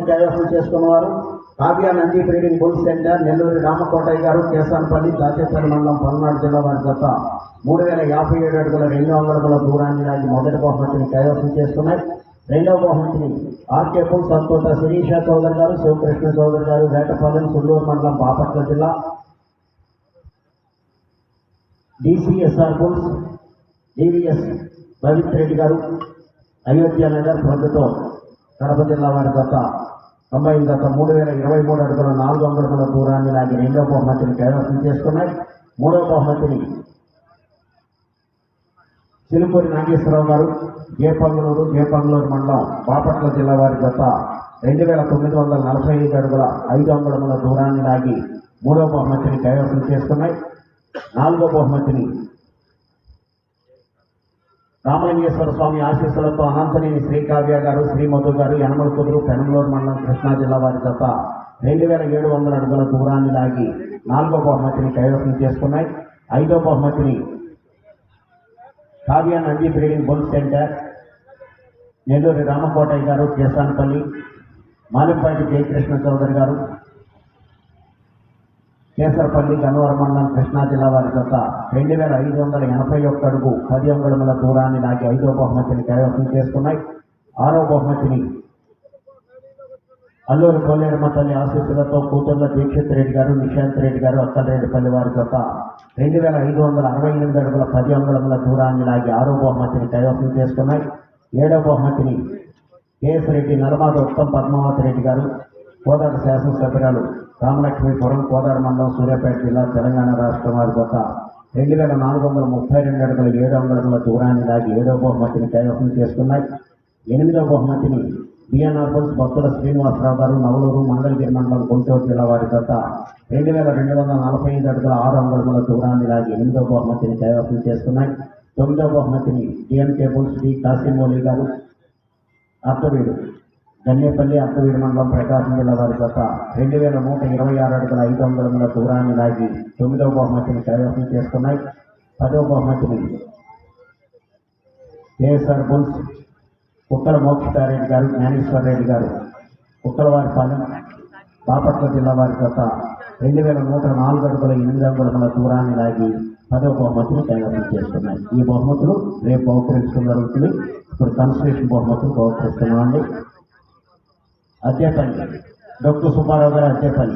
కైవసం చేసుకున్నవారు. Kavya Nandi breeding bull centre Nellore Ramakotaiah garu Kesanapalli Dachepalli మండలం పల్నాడు జిల్లా వారి జత. మూడు వేల యాభై ఏడు అడుగుల రెండు అంగుళముల దూరాన్ని లాగి మొదటి బహుమతిని కైవసం చేసుకున్నాయి. రెండవ బహుమతిని ఆర్కే పుల్ సంతోట శిరీష చౌదరి గారు శివకృష్ణ చౌదరి గారు వేటపాలెం సుల్లూరు మండలం బాపట్ల జిల్లా. DCSR bulls DVS Ravit Reddy garu Ayodhya Nagar Proddatur Kadapa జిల్లా వారి గత తొంభై గత మూడు వేల ఇరవై మూడు అడుగుల నాలుగు అంగుళముల దూరాన్ని లాగి రెండవ బహుమతిని కైవసం చేసుకున్నాయి మూడవ బహుమతిని చిలుకూరి నాగేశ్వరరావు గారు జేపంగులూరు జేపంగులూరు మండలం బాపట్ల జిల్లా వారి గత రెండు వేల తొమ్మిది వందల నలభై ఐదు అడుగుల ఐదు అంగుళముల దూరాన్ని లాగి మూడవ బహుమతిని కైవసం చేసుకున్నాయి నాలుగో బహుమతిని రామలింగేశ్వర స్వామి ఆశీస్సులతో అనంతనేని శ్రీకావ్య గారు శ్రీమధు గారు యనమల కుదురు పెనంగళూరు మండలం కృష్ణా జిల్లా వారి జత రెండు వేల ఏడు వందల అడుగుల దూరాన్ని లాగి నాలుగో బహుమతిని కైవసం చేసుకున్నాయి. ఐదో బహుమతిని Kavya Nandi breeding bull centre Nelluri Ramakotaiah garu Kesanpalli Malimpati Jayakrishna Chowdary గారు కేసరపల్లి గన్నవరం మండలం కృష్ణా జిల్లా వారి చేత రెండు వేల ఐదు వందల ఎనభై ఒక్క అడుగు పది అంగుళముల దూరాన్ని లాగి ఐదో బహుమతిని కైవసం చేసుకున్నాయి. ఆరో బహుమతిని అల్లూరు కోలేరమ్మ తల్లి ఆశీస్సులతో కూతుర్ల దీక్షిత్ రెడ్డి గారు నిశాంత్ రెడ్డి గారు అక్కలరెడ్డిపల్లి వారి చేత రెండు వేల ఐదు వందల అరవై ఎనిమిది అడుగుల పది అంగుళముల దూరాన్ని లాగి ఆరో బహుమతిని కైవసం చేసుకున్నాయి. ఏడో బహుమతిని కేఎస్ రెడ్డి నర్మాద ఉత్తమ్ పద్మావతి రెడ్డి గారు కోదాడ శాసనసభ్యురాలు రామలక్ష్మీపురం కోదాడ మండలం సూర్యాపేట జిల్లా తెలంగాణ రాష్ట్రం వారి గత రెండు వేల నాలుగు వందల ముప్పై రెండు అడుగుల ఏడు అడుగుల దూరాన్ని లాగి ఏడో బహుమతిని కైవసం చేసుకున్నాయి. ఎనిమిదవ బహుమతిని బిఎన్ఆర్బుల్స్ భక్తుల శ్రీనివాసరావు గారు నవలూరు మండలగిరి మండలం గుంటూరు జిల్లా వారి గత రెండు వేల రెండు వందల నలభై ఐదు అడుగుల ఆరు అంగుళముల దూరాన్ని లాగి ఎనిమిదవ బహుమతిని కైవసం చేసుకున్నాయి. తొమ్మిదవ బహుమతిని డిఎన్ కేబుల్స్ డి కాసిమౌలి గారు. అత్తవీడు గన్నేపల్లి అత్తవీడు మండలం ప్రకాశం జిల్లా వారి గత రెండు వేల నూట ఇరవై ఆరు అడుగుల ఐదు వందల దూరాన్ని లాగి తొమ్మిదవ బహుమతిని కైవసం చేసుకున్నాయి. పదవ బహుమతిని కేఎస్ఆర్ బుల్స్ ఉత్తర మోక్షితారెడ్డి గారు జ్ఞానేశ్వర రెడ్డి గారు కుక్కలవారిపాలెం బాపట్ల జిల్లా వారి గత రెండు వేల నూట నాలుగు అడుగుల ఎనిమిది అంగుళముల దూరాన్ని లాగి పదవ బహుమతిని కైవసం చేస్తున్నాయి ఈ బహుమతులు రేపు బహుకరించడం జరుగుతుంది ఇప్పుడు కన్స్ట్రక్షన్ బహుమతులు బహుకరిస్తున్నామండి. अध्यापन. डॉक्टर सुब्बाराव अध्यापन.